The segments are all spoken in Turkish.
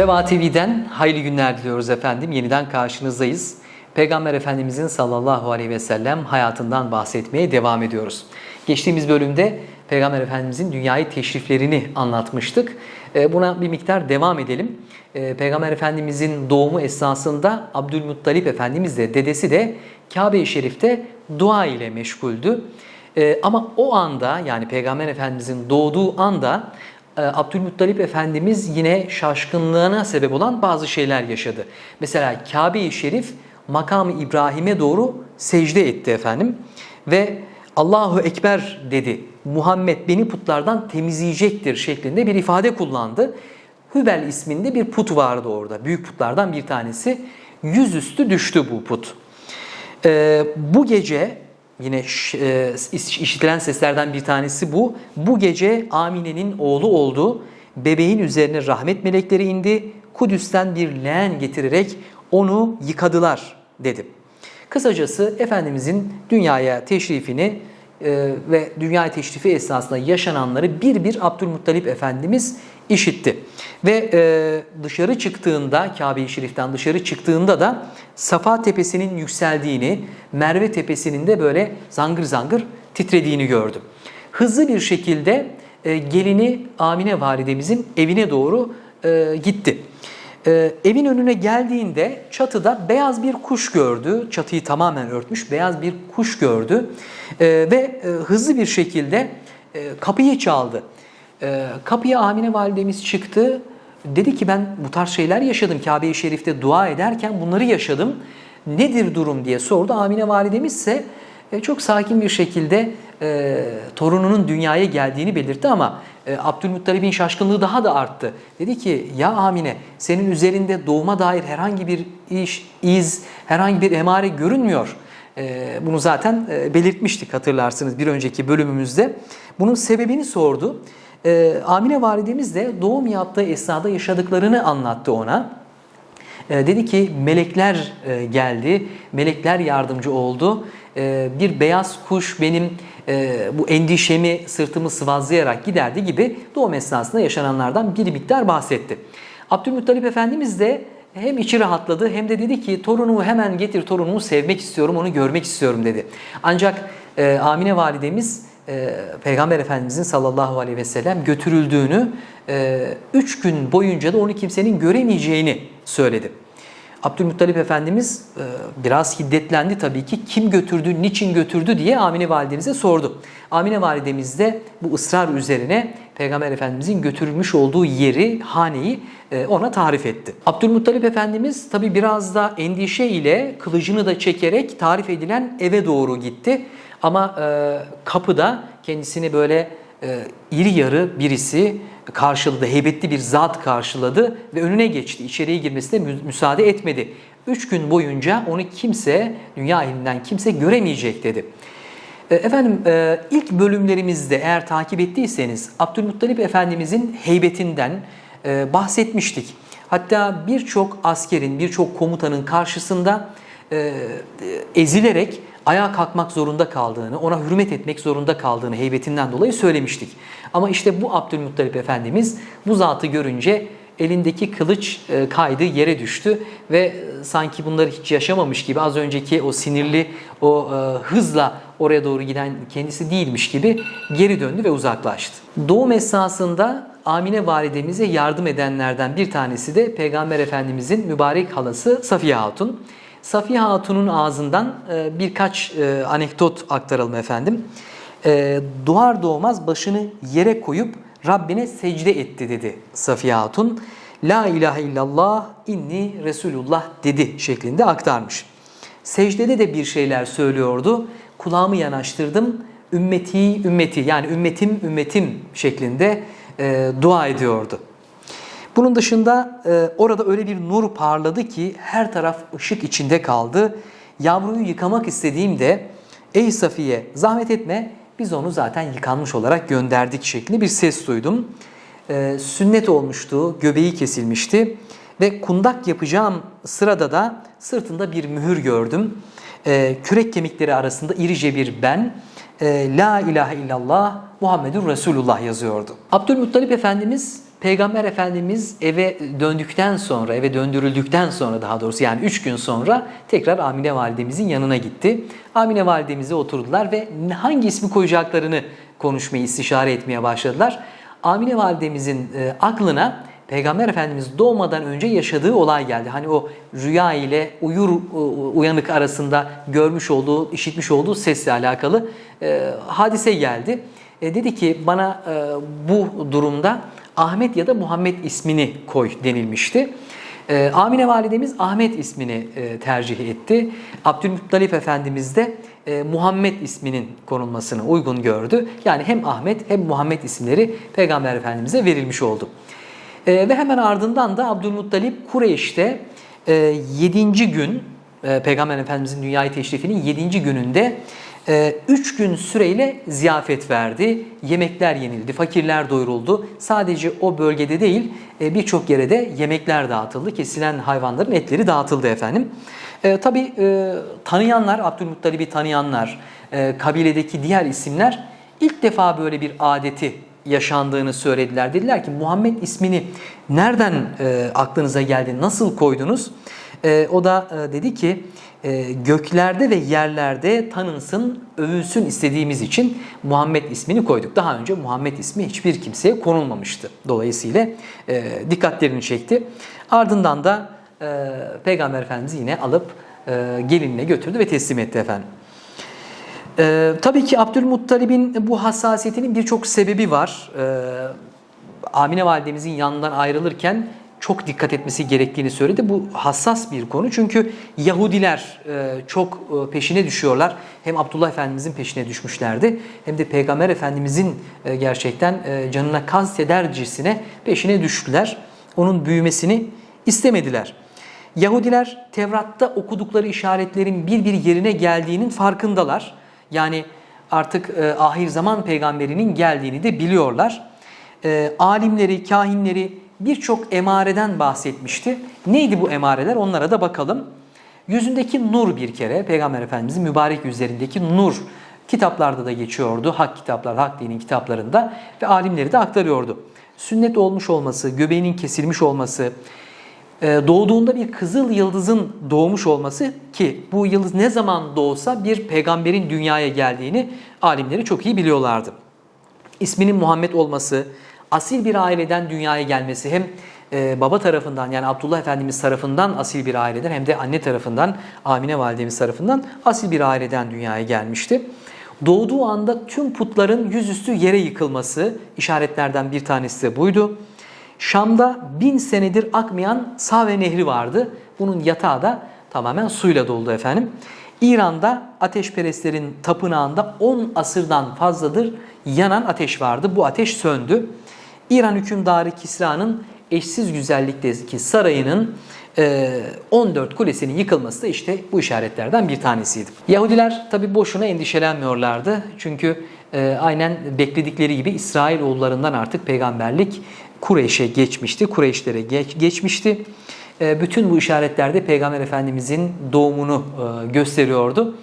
Feva TV'den hayırlı günler diliyoruz efendim. Yeniden karşınızdayız. Peygamber Efendimizin sallallahu aleyhi ve sellem hayatından bahsetmeye devam ediyoruz. Geçtiğimiz bölümde Peygamber Efendimizin dünyayı teşriflerini anlatmıştık. Ee, Buna bir miktar devam edelim. Ee, Peygamber Efendimizin doğumu esnasında Abdülmuttalip Efendimiz de dedesi de Kabe-i Şerif'te dua ile meşguldü. Ee, Ama o anda yani Peygamber Efendimizin doğduğu anda Abdülmuttalip Efendimiz yine şaşkınlığına sebep olan bazı şeyler yaşadı. Mesela Kabe-i Şerif makamı İbrahim'e doğru secde etti efendim ve Allahu Ekber dedi. Muhammed beni putlardan temizleyecektir şeklinde bir ifade kullandı. Hübel isminde bir put vardı orada. Büyük putlardan bir tanesi. Yüzüstü düştü bu put. Ee, bu gece yine e, iş- işitilen seslerden bir tanesi bu. Bu gece Amine'nin oğlu oldu. Bebeğin üzerine rahmet melekleri indi. Kudüs'ten bir leğen getirerek onu yıkadılar dedi. Kısacası Efendimizin dünyaya teşrifini e, ve dünya teşrifi esnasında yaşananları bir bir Abdülmuttalip Efendimiz işitti. Ve e, dışarı çıktığında, Kabe-i Şerif'ten dışarı çıktığında da Safa Tepesi'nin yükseldiğini, Merve Tepesi'nin de böyle zangır zangır titrediğini gördüm. Hızlı bir şekilde e, gelini Amine validemizin evine doğru e, gitti. Ee, evin önüne geldiğinde çatıda beyaz bir kuş gördü. Çatıyı tamamen örtmüş beyaz bir kuş gördü. Ee, ve e, hızlı bir şekilde e, kapıyı çaldı. Ee, kapıya Amine validemiz çıktı. Dedi ki ben bu tarz şeyler yaşadım. Kabe-i Şerif'te dua ederken bunları yaşadım. Nedir durum diye sordu. Amine validemiz ise e, çok sakin bir şekilde e, torununun dünyaya geldiğini belirtti ama e, Abdülmuttalib'in şaşkınlığı daha da arttı. Dedi ki ya Amine senin üzerinde doğuma dair herhangi bir iş, iz, herhangi bir emare görünmüyor. E, bunu zaten e, belirtmiştik hatırlarsınız bir önceki bölümümüzde. Bunun sebebini sordu. E, Amine validemiz de doğum yaptığı esnada yaşadıklarını anlattı ona. E, dedi ki melekler e, geldi, melekler yardımcı oldu. E, bir beyaz kuş benim e, bu endişemi sırtımı sıvazlayarak giderdi gibi doğum esnasında yaşananlardan bir miktar bahsetti. Abdülmuttalip Efendimiz de hem içi rahatladı hem de dedi ki torunumu hemen getir torunumu sevmek istiyorum onu görmek istiyorum dedi. Ancak e, Amine validemiz e, Peygamber Efendimizin sallallahu aleyhi ve sellem götürüldüğünü, 3 gün boyunca da onu kimsenin göremeyeceğini söyledi. Abdülmuttalip Efendimiz e, biraz hiddetlendi tabii ki. Kim götürdü, niçin götürdü diye Amine validemize sordu. Amine validemiz de bu ısrar üzerine Peygamber Efendimizin götürülmüş olduğu yeri, haneyi e, ona tarif etti. Abdülmuttalip Efendimiz tabii biraz da endişe ile kılıcını da çekerek tarif edilen eve doğru gitti. Ama e, kapıda kendisini böyle iri yarı birisi karşıladı, heybetli bir zat karşıladı ve önüne geçti. İçeriye girmesine mü- müsaade etmedi. Üç gün boyunca onu kimse, dünya elinden kimse göremeyecek dedi. E, Efendim e, ilk bölümlerimizde eğer takip ettiyseniz Abdülmuttalip Efendimizin heybetinden e, bahsetmiştik. Hatta birçok askerin, birçok komutanın karşısında ezilerek ayağa kalkmak zorunda kaldığını, ona hürmet etmek zorunda kaldığını heybetinden dolayı söylemiştik. Ama işte bu Abdülmuttalip Efendimiz bu zatı görünce elindeki kılıç e, kaydı yere düştü ve e, sanki bunları hiç yaşamamış gibi az önceki o sinirli o e, hızla oraya doğru giden kendisi değilmiş gibi geri döndü ve uzaklaştı. Doğum esnasında Amine validemize yardım edenlerden bir tanesi de Peygamber Efendimizin mübarek halası Safiye Hatun. Safiye Hatun'un ağzından e, birkaç e, anekdot aktaralım efendim. E, doğmaz başını yere koyup Rabbine secde etti dedi Safiye Hatun. La ilahe illallah inni Resulullah dedi şeklinde aktarmış. Secdede de bir şeyler söylüyordu. Kulağımı yanaştırdım. Ümmeti ümmeti yani ümmetim ümmetim şeklinde e, dua ediyordu. Bunun dışında e, orada öyle bir nur parladı ki her taraf ışık içinde kaldı. Yavruyu yıkamak istediğimde ey Safiye zahmet etme biz onu zaten yıkanmış olarak gönderdik şeklinde bir ses duydum. E, sünnet olmuştu, göbeği kesilmişti ve kundak yapacağım sırada da sırtında bir mühür gördüm. E, kürek kemikleri arasında irice bir ben e, La ilahe illallah Muhammedur Resulullah yazıyordu. Abdülmuttalip Efendimiz Peygamber Efendimiz eve döndükten sonra, eve döndürüldükten sonra daha doğrusu yani 3 gün sonra tekrar Amine Validemizin yanına gitti. Amine Validemize oturdular ve hangi ismi koyacaklarını konuşmayı, istişare etmeye başladılar. Amine Validemizin e, aklına Peygamber Efendimiz doğmadan önce yaşadığı olay geldi. Hani o rüya ile uyur e, uyanık arasında görmüş olduğu, işitmiş olduğu sesle alakalı e, hadise geldi. E, dedi ki bana e, bu durumda Ahmet ya da Muhammed ismini koy denilmişti. E, Amine validemiz Ahmet ismini e, tercih etti. Abdülmuttalip Efendimiz de e, Muhammed isminin konulmasını uygun gördü. Yani hem Ahmet hem Muhammed isimleri Peygamber Efendimiz'e verilmiş oldu. E, ve hemen ardından da Abdülmuttalip Kureyş'te e, 7. gün e, Peygamber Efendimiz'in dünyayı teşrifinin 7. gününde 3 gün süreyle ziyafet verdi. Yemekler yenildi, fakirler doyuruldu. Sadece o bölgede değil e, birçok yere de yemekler dağıtıldı. Kesilen hayvanların etleri dağıtıldı efendim. E, tabii e, tanıyanlar, Abdülmuttalib'i tanıyanlar, e, kabiledeki diğer isimler ilk defa böyle bir adeti yaşandığını söylediler. Dediler ki Muhammed ismini nereden e, aklınıza geldi, nasıl koydunuz? E, o da e, dedi ki e, göklerde ve yerlerde tanınsın, övülsün istediğimiz için Muhammed ismini koyduk. Daha önce Muhammed ismi hiçbir kimseye konulmamıştı. Dolayısıyla e, dikkatlerini çekti. Ardından da e, Peygamber Efendimiz yine alıp e, gelinine götürdü ve teslim etti efendim. Ee, tabii ki Abdülmuttalib'in bu hassasiyetinin birçok sebebi var. Ee, Amine validemizin yanından ayrılırken çok dikkat etmesi gerektiğini söyledi. Bu hassas bir konu çünkü Yahudiler e, çok e, peşine düşüyorlar. Hem Abdullah Efendimizin peşine düşmüşlerdi hem de Peygamber Efendimizin e, gerçekten canına kastedercesine peşine düştüler. Onun büyümesini istemediler. Yahudiler Tevrat'ta okudukları işaretlerin bir bir yerine geldiğinin farkındalar. Yani artık ahir zaman peygamberinin geldiğini de biliyorlar. Alimleri, kahinleri birçok emareden bahsetmişti. Neydi bu emareler? Onlara da bakalım. Yüzündeki nur bir kere, Peygamber Efendimizin mübarek yüzlerindeki nur kitaplarda da geçiyordu. Hak kitaplar, hak dinin kitaplarında ve alimleri de aktarıyordu. Sünnet olmuş olması, göbeğinin kesilmiş olması, e, doğduğunda bir kızıl yıldızın doğmuş olması ki bu yıldız ne zaman doğsa bir peygamberin dünyaya geldiğini alimleri çok iyi biliyorlardı. İsminin Muhammed olması, asil bir aileden dünyaya gelmesi hem e, baba tarafından yani Abdullah Efendimiz tarafından asil bir aileden hem de anne tarafından Amine validemiz tarafından asil bir aileden dünyaya gelmişti. Doğduğu anda tüm putların yüzüstü yere yıkılması işaretlerden bir tanesi de buydu. Şam'da bin senedir akmayan Save Nehri vardı. Bunun yatağı da tamamen suyla doldu efendim. İran'da ateşperestlerin tapınağında 10 asırdan fazladır yanan ateş vardı. Bu ateş söndü. İran hükümdarı Kisra'nın eşsiz güzellikteki sarayının 14 kulesinin yıkılması da işte bu işaretlerden bir tanesiydi. Yahudiler tabi boşuna endişelenmiyorlardı. Çünkü aynen bekledikleri gibi İsrail oğullarından artık peygamberlik Kureyş'e geçmişti, Kureyşlere geç, geçmişti. E, bütün bu işaretlerde Peygamber Efendimizin doğumunu e, gösteriyordu.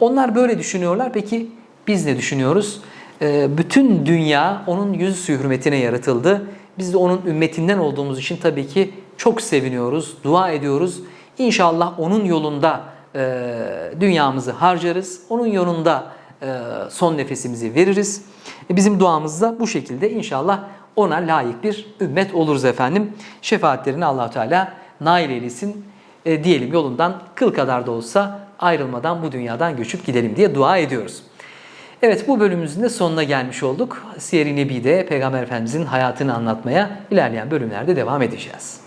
Onlar böyle düşünüyorlar. Peki biz ne düşünüyoruz? E, bütün dünya onun yüz suyu hürmetine yaratıldı. Biz de onun ümmetinden olduğumuz için tabii ki çok seviniyoruz, dua ediyoruz. İnşallah onun yolunda dünyamızı harcarız. Onun yolunda son nefesimizi veririz. Bizim duamız da bu şekilde inşallah ona layık bir ümmet oluruz efendim. Şefaatlerini allah Teala nail eylesin e, diyelim yolundan kıl kadar da olsa ayrılmadan bu dünyadan göçüp gidelim diye dua ediyoruz. Evet bu bölümümüzün de sonuna gelmiş olduk. Siyer-i Nebi'de Peygamber Efendimizin hayatını anlatmaya ilerleyen bölümlerde devam edeceğiz.